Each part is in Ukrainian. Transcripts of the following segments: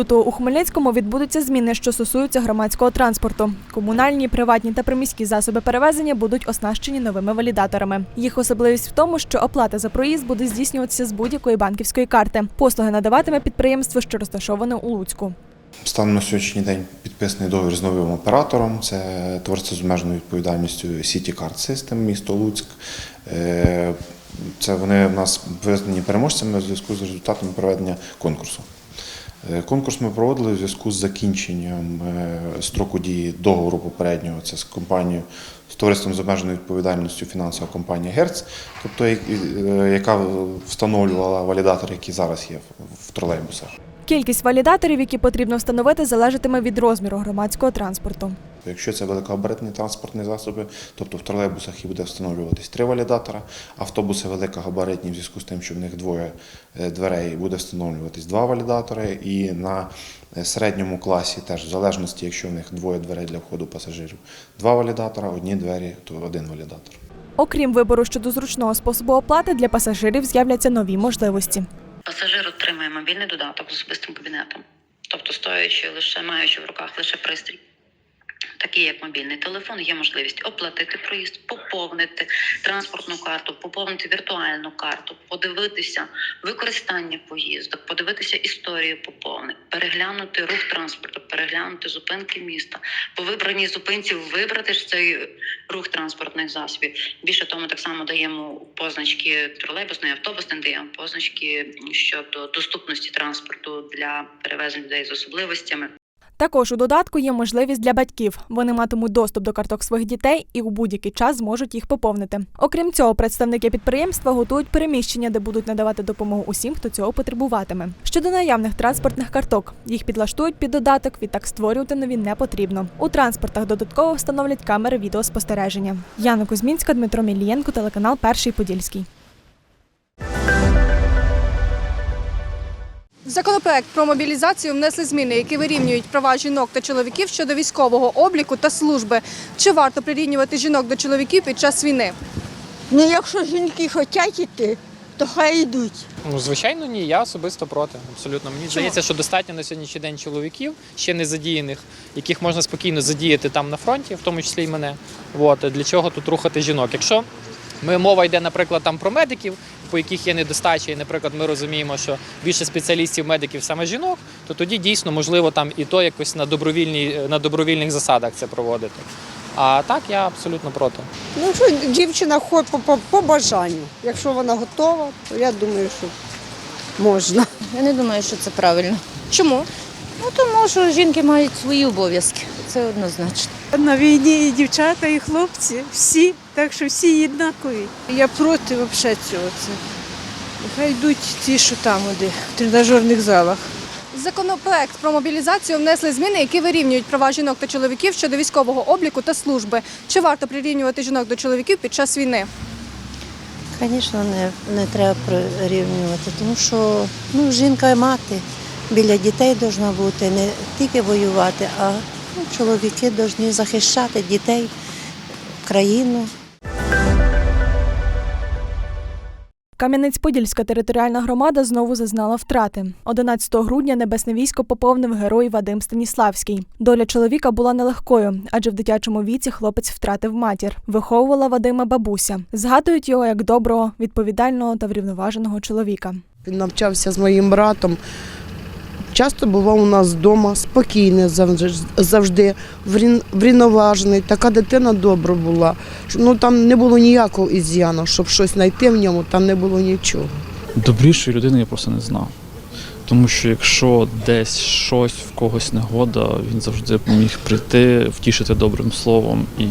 лютого у Хмельницькому відбудуться зміни, що стосуються громадського транспорту. Комунальні, приватні та приміські засоби перевезення будуть оснащені новими валідаторами. Їх особливість в тому, що оплата за проїзд буде здійснюватися з будь-якої банківської карти. Послуги надаватиме підприємство, що розташоване у Луцьку. Станом на сьогоднішній день підписаний договір з новим оператором. Це товариство з обмеженою відповідальністю City Card System, місто Луцьк. Е, Це вони в нас визнані переможцями в зв'язку з результатами проведення конкурсу. Е, Конкурс ми проводили в зв'язку з закінченням е, строку дії договору попереднього. Це з компанією з товариством з обмеженою відповідальністю фінансова компанія Герц, тобто е, яка встановлювала валідатори, які зараз є в- в тролейбусах. Кількість валідаторів, які потрібно встановити, залежатиме від розміру громадського транспорту. Якщо це великогабаритні транспортні засоби, тобто в тролейбусах і буде встановлюватись три валідатора, автобуси великогабаритні в зв'язку з тим, що в них двоє е, дверей, буде встановлюватись два валідатори. І на е, середньому класі, теж в залежності, якщо в них двоє дверей для входу пасажирів, два валідатора, одні двері, то один валідатор. Окрім вибору щодо зручного способу оплати, для пасажирів з'являться нові можливості. Пасажир отримає мобільний додаток з особистим кабінетом, тобто стоячи лише маючи в руках лише пристрій. Такий як мобільний телефон, є можливість оплатити проїзд, поповнити транспортну карту, поповнити віртуальну карту, подивитися використання поїздок, подивитися історію поповнень, переглянути рух транспорту, переглянути зупинки міста. По вибраній зупинці вибрати ж цей рух транспортних засобів. Більше того, ми так само даємо позначки тролейбусної, автобусної, даємо позначки щодо доступності транспорту для перевезень людей з особливостями. Також у додатку є можливість для батьків. Вони матимуть доступ до карток своїх дітей і у будь-який час зможуть їх поповнити. Окрім цього, представники підприємства готують переміщення, де будуть надавати допомогу усім, хто цього потребуватиме. Щодо наявних транспортних карток, їх підлаштують під додаток, відтак створювати нові не потрібно. У транспортах додатково встановлять камери відеоспостереження. Яна Кузьмінська, Дмитро Мілієнко, телеканал Перший Подільський. Законопроект про мобілізацію внесли зміни, які вирівнюють права жінок та чоловіків щодо військового обліку та служби. Чи варто прирівнювати жінок до чоловіків під час війни? Ну, якщо жінки хочуть йти, то хай йдуть. Ну, звичайно, ні. Я особисто проти. Абсолютно. Мені здається, що достатньо на сьогоднішній день чоловіків, ще не задіяних, яких можна спокійно задіяти там на фронті, в тому числі і мене. От для чого тут рухати жінок? Якщо ми мова йде, наприклад, там про медиків, по яких є недостача, і, наприклад, ми розуміємо, що більше спеціалістів медиків саме жінок, то тоді дійсно можливо там і то якось на добровільній на добровільних засадах це проводити. А так я абсолютно проти. Ну, що дівчина ходить по, по, по бажанню. Якщо вона готова, то я думаю, що можна. Я не думаю, що це правильно. Чому? Ну тому що жінки мають свої обов'язки. Це однозначно. На війні і дівчата, і хлопці, всі, так що всі однакові. Я проти взагалі цього. Це. Нехай йдуть ті, що там, де, в тренажерних залах. Законопроект про мобілізацію внесли зміни, які вирівнюють права жінок та чоловіків щодо військового обліку та служби. Чи варто прирівнювати жінок до чоловіків під час війни? Звісно, не, не треба прирівнювати, тому що ну, жінка мати біля дітей повинна бути, не тільки воювати, а чоловіки повинні захищати дітей, країну. Кам'янець-Подільська територіальна громада знову зазнала втрати. 11 грудня небесне військо поповнив герой Вадим Станіславський. Доля чоловіка була нелегкою, адже в дитячому віці хлопець втратив матір. Виховувала Вадима бабуся. Згадують його як доброго, відповідального та врівноваженого чоловіка. Він навчався з моїм братом. Часто бував у нас вдома, спокійний завжди, врівноважений. Така дитина добра була. Ну там не було ніякого із'яну, щоб щось знайти в ньому, там не було нічого. Добрішої людини я просто не знав. Тому що якщо десь щось в когось негода, він завжди міг прийти, втішити добрим словом і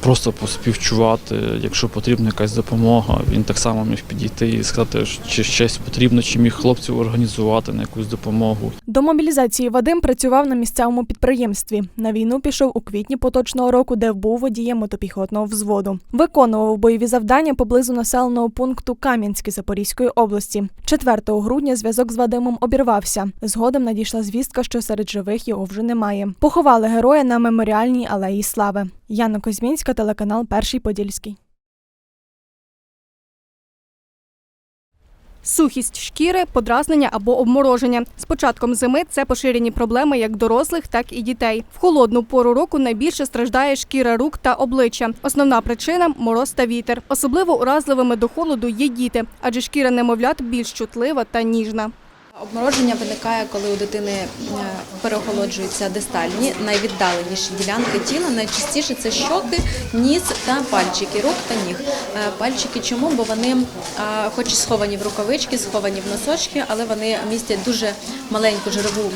просто поспівчувати, якщо потрібна якась допомога, він так само міг підійти і сказати, чи щось потрібно, чи міг хлопців організувати на якусь допомогу. До мобілізації Вадим працював на місцевому підприємстві. На війну пішов у квітні поточного року, де був водієм мотопіхотного взводу. Виконував бойові завдання поблизу населеного пункту Кам'янське Запорізької області. 4 грудня зв'язок з Вадимом обірвався. Згодом надійшла звістка, що серед живих його вже немає. Поховали героя на меморіальній алеї Слави. Яна Козьмінська, телеканал Перший Подільський. Сухість шкіри, подразнення або обмороження. З початком зими це поширені проблеми як дорослих, так і дітей. В холодну пору року найбільше страждає шкіра рук та обличчя. Основна причина мороз та вітер. Особливо уразливими до холоду є діти, адже шкіра немовлят більш чутлива та ніжна. Обмороження виникає, коли у дитини е, переохолоджуються дистальні, найвіддаленіші ділянки тіла. Найчастіше це щоки, ніс та пальчики, рук та ніг. Е, Пальчики чому? Бо вони, е, хоч і сховані в рукавички, сховані в носочки, але вони містять дуже маленьку жирову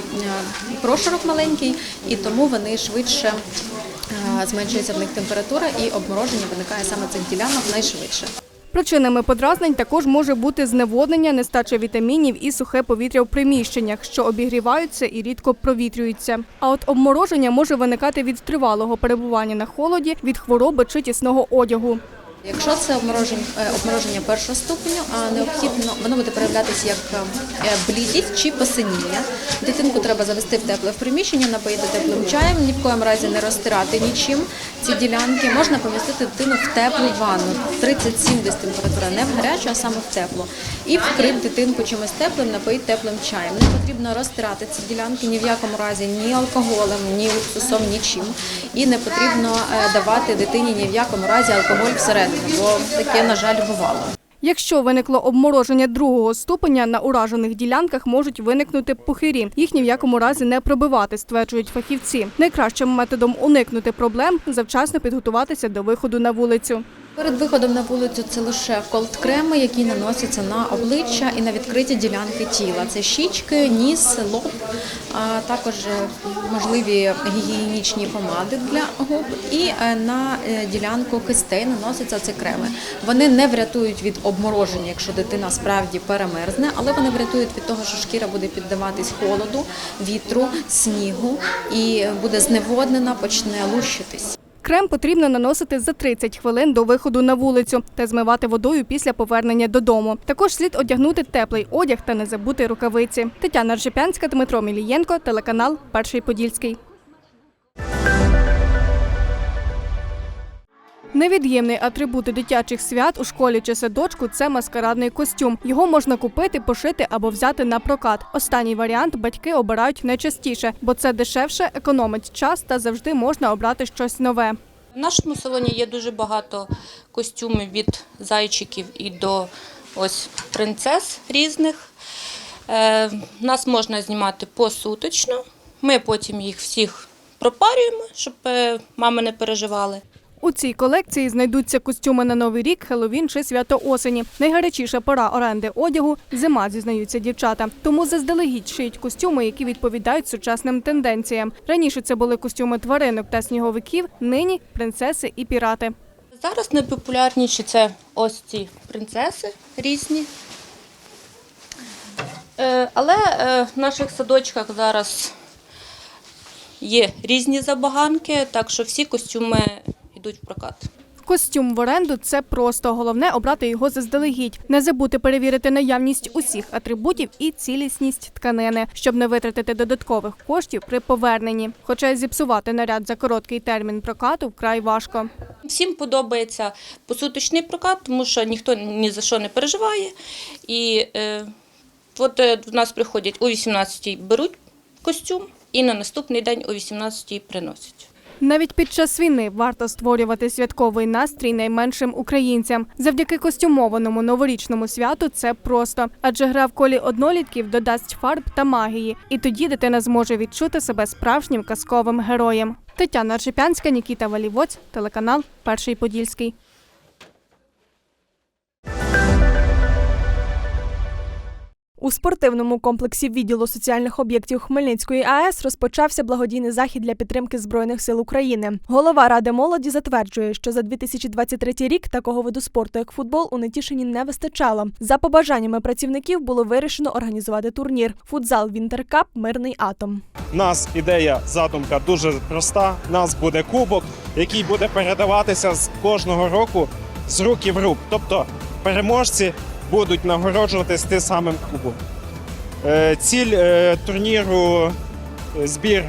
прошарок маленький, і тому вони швидше зменшується в них температура, і обмороження виникає саме цих ділянок найшвидше. Причинами подразнень також може бути зневоднення, нестача вітамінів і сухе повітря в приміщеннях, що обігріваються і рідко провітрюються. А от обмороження може виникати від тривалого перебування на холоді, від хвороби чи тісного одягу. Якщо це обмороження, е, обмороження першого ступеню, а необхідно воно буде проявлятися як е, блідість чи посиніння. Дитинку треба завести в тепле приміщення, напоїти теплим чаєм, ні в коєму разі не розтирати нічим ці ділянки. Можна помістити дитину в теплу ванну, 37 десь температура, не в гарячу, а саме в теплу. І вкрити дитинку чимось теплим, напоїти теплим чаєм. Не потрібно розтирати ці ділянки ні в якому разі, ні алкоголем, ні уксусом, нічим. І не потрібно е, давати дитині ні в якому разі алкоголь всередину, таке, на жаль, бувало. Якщо виникло обмороження другого ступеня, на уражених ділянках можуть виникнути пухирі. Їх ні в якому разі не пробивати, стверджують фахівці. Найкращим методом уникнути проблем завчасно підготуватися до виходу на вулицю. Перед виходом на вулицю це лише колд-креми, які наносяться на обличчя і на відкриті ділянки тіла. Це щічки, ніс, лоб, а також е, можливі гігієнічні помади для губ. І е, на е, ділянку кистей наносяться ці креми. Вони не врятують від обмороження, якщо дитина справді перемерзне, але вони врятують від того, що шкіра буде піддаватись холоду, вітру, снігу і буде зневоднена, почне лущитись. Крем потрібно наносити за 30 хвилин до виходу на вулицю та змивати водою після повернення додому. Також слід одягнути теплий одяг та не забути рукавиці. Тетяна Ржепянська, Дмитро Мілієнко, телеканал Перший Подільський. Невід'ємний атрибут дитячих свят у школі чи садочку це маскарадний костюм. Його можна купити, пошити або взяти на прокат. Останній варіант батьки обирають найчастіше, бо це дешевше, економить час та завжди можна обрати щось нове. В нашому салоні є дуже багато костюмів від зайчиків і до ось принцес різних. Е, нас можна знімати посуточно. Ми потім їх всіх пропарюємо, щоб е, мами не переживали. У цій колекції знайдуться костюми на новий рік, Хеллоуін чи свято осені. Найгарячіша пора оренди одягу зима, зізнаються дівчата. Тому заздалегідь шиють костюми, які відповідають сучасним тенденціям. Раніше це були костюми тваринок та сніговиків, нині принцеси і пірати. Зараз найпопулярніші це ось ці принцеси різні. Е, Але е, в наших садочках зараз є різні забаганки, так що всі костюми йдуть в прокат. Костюм в оренду це просто головне обрати його заздалегідь. Не забути перевірити наявність усіх атрибутів і цілісність тканини, щоб не витратити додаткових коштів при поверненні. Хоча зіпсувати наряд за короткий термін прокату вкрай важко. Всім подобається посуточний прокат, тому що ніхто ні за що не переживає. І е, от е, до нас приходять о 18-й беруть костюм і на наступний день о 18-й приносять. Навіть під час війни варто створювати святковий настрій найменшим українцям. Завдяки костюмованому новорічному святу це просто, адже гра в колі однолітків додасть фарб та магії, і тоді дитина зможе відчути себе справжнім казковим героєм. Тетяна Ржепянська, Нікіта Валівоць, телеканал Перший Подільський. У спортивному комплексі відділу соціальних об'єктів Хмельницької АЕС розпочався благодійний захід для підтримки збройних сил України. Голова ради молоді затверджує, що за 2023 рік такого виду спорту, як футбол, у Нетішині не вистачало. За побажаннями працівників було вирішено організувати турнір футзал Вінтеркап Мирний атом. У нас ідея, задумка дуже проста. У нас буде кубок, який буде передаватися з кожного року з руки в рук. Тобто переможці будуть нагороджуватись тим самим кубом. Е, Ціль е, турніру е, збір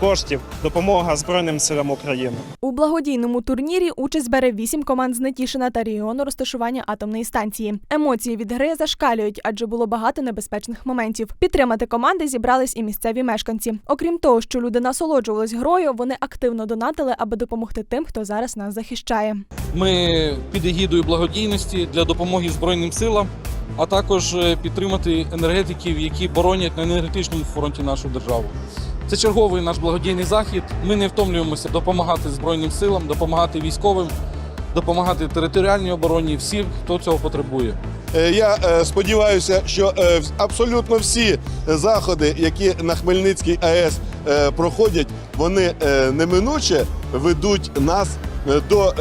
коштів допомога Збройним силам України. У благодійному турнірі участь бере вісім команд з Нетішина та регіону розташування атомної станції. Емоції від гри зашкалюють, адже було багато небезпечних моментів. Підтримати команди зібрались і місцеві мешканці. Окрім того, що люди насолоджувались грою, вони активно донатили, аби допомогти тим, хто зараз нас захищає. Ми під егідою благодійності для допомоги Збройним силам, а також е, підтримати енергетиків, які боронять на енергетичному фронті нашу державу. Це черговий наш благодійний захід. Ми не втомлюємося допомагати Збройним силам, допомагати військовим, допомагати територіальній обороні, всім, хто цього потребує. Е, Я е, сподіваюся, що е, абсолютно всі заходи, які на Хмельницькій АЕС проходять, вони неминуче ведуть нас до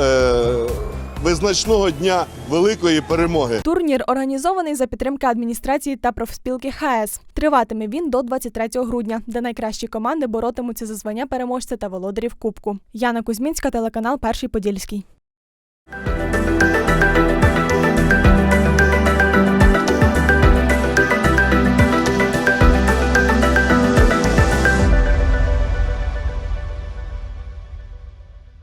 визначного дня великої перемоги. Турнір організований за підтримки адміністрації та профспілки ХАЕС. Триватиме він до 23 грудня, де найкращі команди боротимуться за звання переможця та володарів кубку. Яна Кузьмінська, телеканал Перший Подільський.